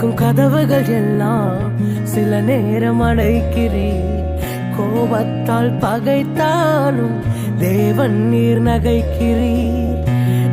திறக்கும் கதவுகள் எல்லாம் சில நேரம் அடைக்கிறீர் கோபத்தால் பகைத்தாலும் தேவன் நீர் நகைக்கிறீர்.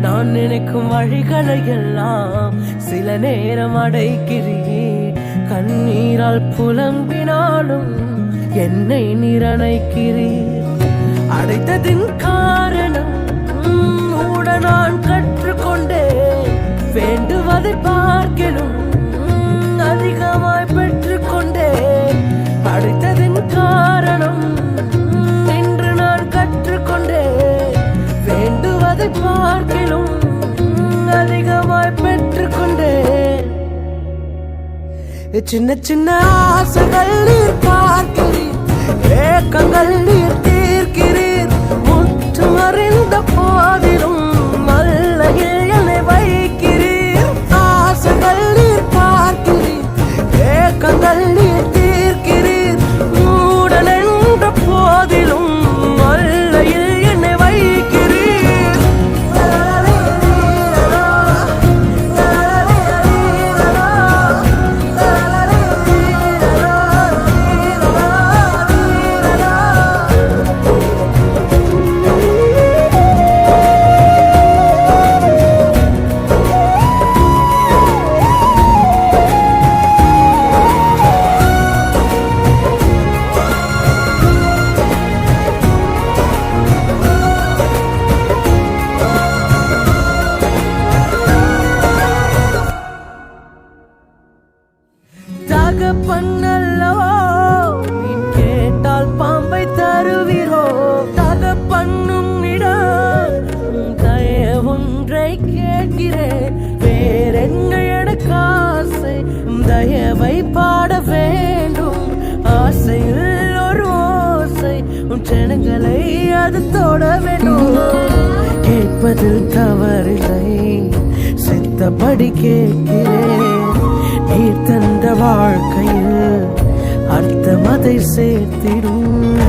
நான் நினைக்கும் வழிகளை எல்லாம் சில நேரம் அடைக்கிறீர் கண்ணீரால் புலம்பினாலும் என்னை நீர் அணைக்கிறீர். அடைத்ததின் காரணம் உம், மூட வேண்டுவதை பார்க்கணும் சின்ன சின்ன ஆசைகள் நீர் பார்க்கிறீர் ஏக்கங்கள் நீர் தீர்க்கிறீர். முற்றும் அறிந்த போது கேட்கிறேன் வேறென்ன எனக்கு தயவை பாட வேண்டும். ஆசையில் ஒரு ஓசை. உன் ஜனங்களை அது தொட வேண்டும். கேட்பதில் தவறில்லை. சித்தப்படி கேட்கிறேன். நீ தந்த வாழ்க்கையில் அர்த்தம் அதை சேர்த்திடும்.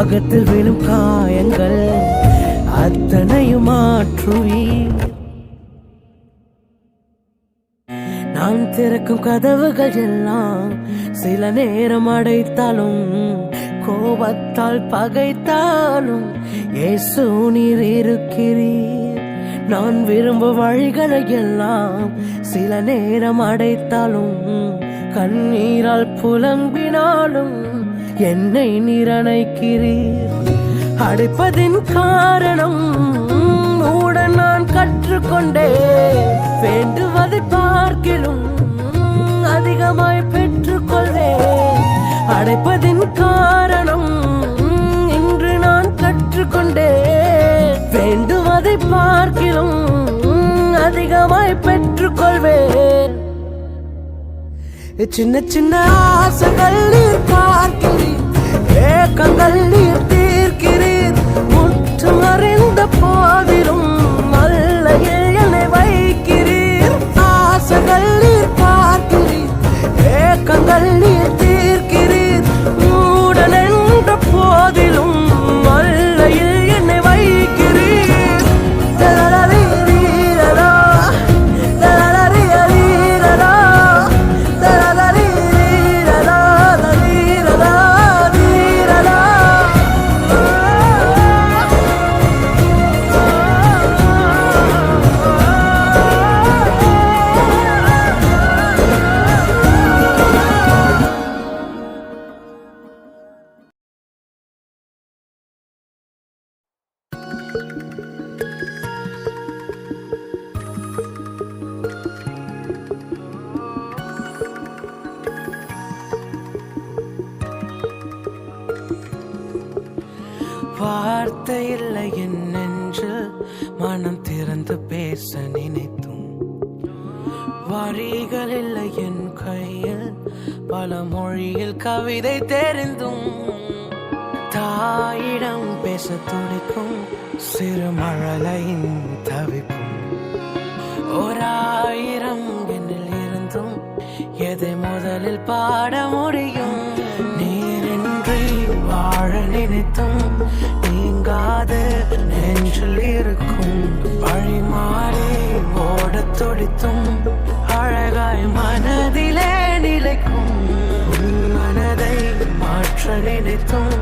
அகத்தில் விழும் காயங்கள் அத்தனையும் மாற்றுவீர். நான் திறக்கும் கதவுகள் எல்லாம் சில நேரம் அடைத்தாலும் கோபத்தால் பகைத்தாலும் இயேசு நீர் இருக்கிறீர். நான் விரும்பும் வழிகளை எல்லாம் சில நேரம் அடைத்தாலும் கண்ணீரால் புலம்பினாலும் என்னை நிரணைக்கிறீர். அடைப்பதின் காரணம் உடன் நான் கற்றுக்கொண்டே. வேண்டுவதை பார்க்கிலும் அதிகமாய் பெற்றுக்கொள்வேன் அடைப்பதின் காரணம் இன்று நான் கற்றுக்கொண்டே. வேண்டுவதை பார்க்கிலும் அதிகமாய் பெற்றுக்கொள்வேன். சின்ன சின்ன ஆசைகள் இருக்கா ஏக்கங்கள் வார்த்தை இல்லை என் நெஞ்சில் மனம் திறந்து பேச நினைத்தும். வரிகள் இல்லை என் கையில் பல மொழியில் கவிதை தெரிந்தும். தாயிடம் பேச துடிக்கும் சிறு மழலையின் தவிப்பும். ஓராயிரம் என்னில் இருந்தும் எதை முதலில் பாட முடியும்? நெஞ்சில் இருக்கும் வழி மாறி ஓடத் துடித்தும் அழகாய் மனதிலே நிலைக்கும் உன் மனதை மாற்ற நினைத்தும்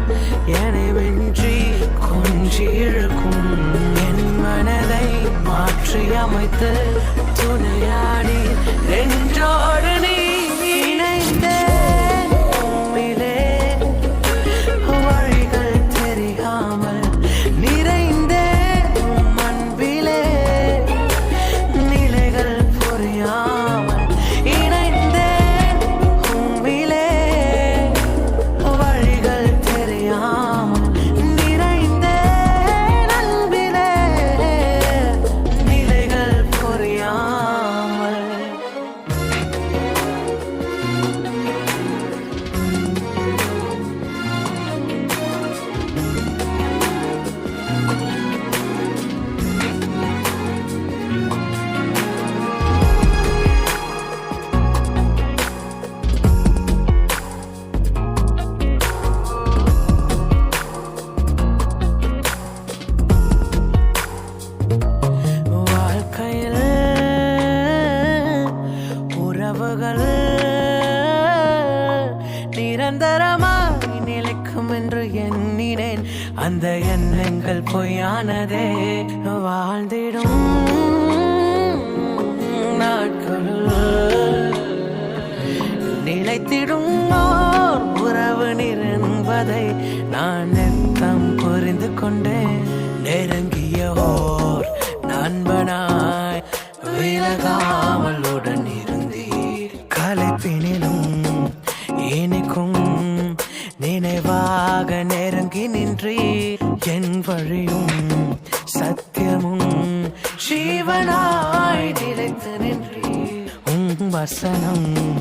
வினிலும் இனிக்கும் நினைவாக நெருங்கி நின்றீர். என் வழியும் சத்தியமும் ஜீவனாய் நிலைத்து நின்றீர். உம் வசனம்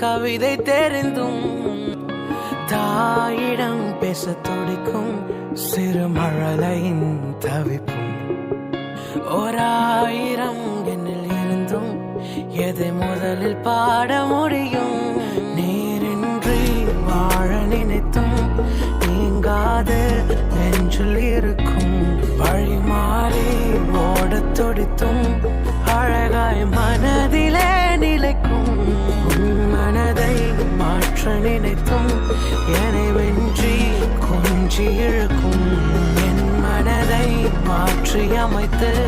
கவிதை தெரிந்தும் தாயிடம் பேச துடிக்கும் சிறு மழலையின் தவிப்பும். ஓராயிரம் என்னில் இருந்தும் எதை முதலில் பாட முடியும்? நீரின்றி வாழ நினைத்தும் நீங்காத நெஞ்சில் இருக்கும் மாற்றி